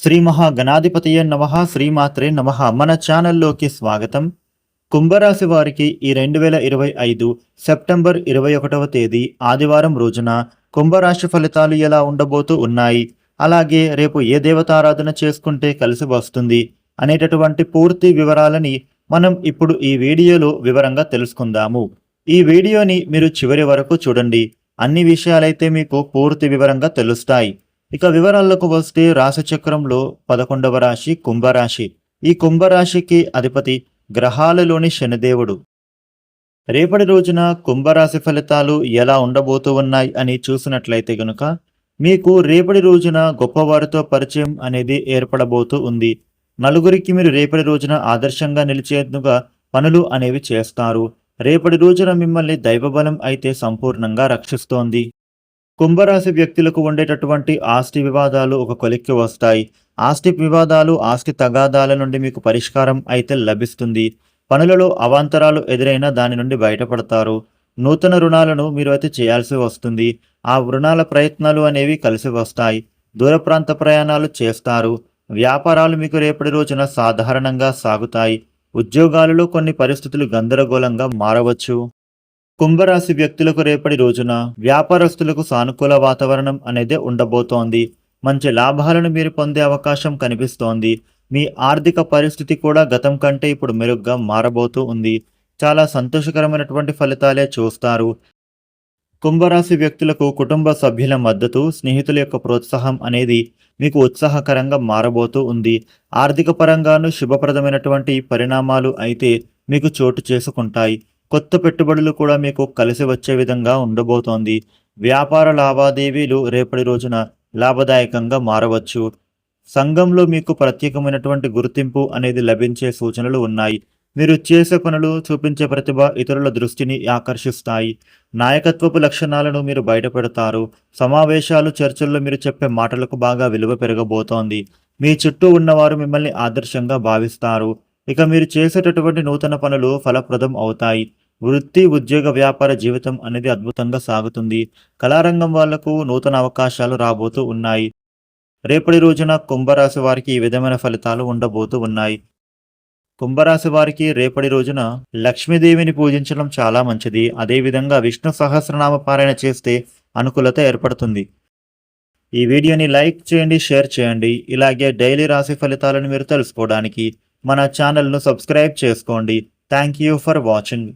శ్రీ మహాగణాధిపతయ నమ శ్రీమాత్రే నమ. మన ఛానల్లోకి స్వాగతం. కుంభరాశి వారికి ఈ రెండు వేల ఇరవై ఐదు సెప్టెంబర్ ఇరవై ఒకటవ తేదీ ఆదివారం రోజున కుంభరాశి ఫలితాలు ఎలా ఉండబోతూ ఉన్నాయి? అలాగే రేపు ఏ దేవతారాధన చేసుకుంటే కలిసి వస్తుంది అనేటటువంటి పూర్తి వివరాలని మనం ఇప్పుడు ఈ వీడియోలో వివరంగా తెలుసుకుందాము. ఈ వీడియోని మీరు చివరి వరకు చూడండి. అన్ని విషయాలైతే మీకు పూర్తి వివరంగా తెలుస్తాయి. ఇక వివరాలకు వస్తే రాశిచక్రంలో పదకొండవ రాశి కుంభరాశి. ఈ కుంభరాశికి అధిపతి గ్రహాలలోని శనిదేవుడు. రేపటి రోజున కుంభరాశి ఫలితాలు ఎలా ఉండబోతూ ఉన్నాయి అని చూసినట్లయితే గనుక మీకు రేపటి రోజున గొప్పవారితో పరిచయం అనేది ఏర్పడబోతూ ఉంది. నలుగురికి మీరు రేపటి రోజున ఆదర్శంగా నిలిచేందుగా పనులు అనేవి చేస్తారు. రేపటి రోజున మిమ్మల్ని దైవబలం అయితే సంపూర్ణంగా రక్షిస్తోంది. కుంభరాశి వ్యక్తులకు ఉండేటటువంటి ఆస్తి వివాదాలు ఒక కొలిక్కి వస్తాయి. ఆస్తి వివాదాలు ఆస్తి తగాదాల నుండి మీకు పరిష్కారం అయితే లభిస్తుంది. పనులలో అవాంతరాలు ఎదురైనా దాని నుండి బయటపడతారు. నూతన రుణాలను మీరు అయితే చేయాల్సి వస్తుంది. ఆ రుణాల ప్రయత్నాలు అనేవి కలిసి వస్తాయి. దూర ప్రాంత ప్రయాణాలు చేస్తారు. వ్యాపారాలు మీకు రేపటి రోజున సాధారణంగా సాగుతాయి. ఉద్యోగాలలో కొన్ని పరిస్థితులు గందరగోళంగా మారవచ్చు. కుంభరాశి వ్యక్తులకు రేపటి రోజున వ్యాపారస్తులకు సానుకూల వాతావరణం అనేది ఉండబోతోంది. మంచి లాభాలను మీరు పొందే అవకాశం కనిపిస్తోంది. మీ ఆర్థిక పరిస్థితి కూడా గతం కంటే ఇప్పుడు మెరుగ్గా మారబోతూ ఉంది. చాలా సంతోషకరమైనటువంటి ఫలితాలే చూస్తారు. కుంభరాశి వ్యక్తులకు కుటుంబ సభ్యుల మద్దతు స్నేహితుల యొక్క ప్రోత్సాహం అనేది మీకు ఉత్సాహకరంగా మారబోతూ ఉంది. ఆర్థిక పరంగాను శుభప్రదమైనటువంటి పరిణామాలు అయితే మీకు చోటు చేసుకుంటాయి. కొత్త పెట్టుబడులు కూడా మీకు కలిసి వచ్చే విధంగా ఉండబోతోంది. వ్యాపార లావాదేవీలు రేపటి రోజున లాభదాయకంగా మారవచ్చు. సంఘంలో మీకు ప్రత్యేకమైనటువంటి గుర్తింపు అనేది లభించే సూచనలు ఉన్నాయి. మీరు చేసే పనులు చూపించే ప్రతిభ ఇతరుల దృష్టిని ఆకర్షిస్తాయి. నాయకత్వపు లక్షణాలను మీరు బయటపెడతారు. సమావేశాలు చర్చల్లో మీరు చెప్పే మాటలకు బాగా విలువ పెరగబోతోంది. మీ చుట్టూ ఉన్నవారు మిమ్మల్ని ఆదర్శంగా భావిస్తారు. ఇక మీరు చేసేటటువంటి నూతన పనులు ఫలప్రదం అవుతాయి. వృత్తి ఉద్యోగ వ్యాపార జీవితం అనేది అద్భుతంగా సాగుతుంది. కళారంగం వాళ్ళకు నూతన అవకాశాలు రాబోతూ ఉన్నాయి. రేపటి రోజున కుంభరాశి వారికి ఈ విధమైన ఫలితాలు ఉండబోతూ ఉన్నాయి. కుంభరాశి వారికి రేపటి రోజున లక్ష్మీదేవిని పూజించడం చాలా మంచిది. అదేవిధంగా విష్ణు సహస్రనామ పారాయణ చేస్తే అనుకూలత ఏర్పడుతుంది. ఈ వీడియోని లైక్ చేయండి షేర్ చేయండి. ఇలాగే డైలీ రాశి ఫలితాలను మీరు తెలుసుకోవడానికి మన ఛానల్ను సబ్స్క్రైబ్ చేసుకోండి. Thank you for watching.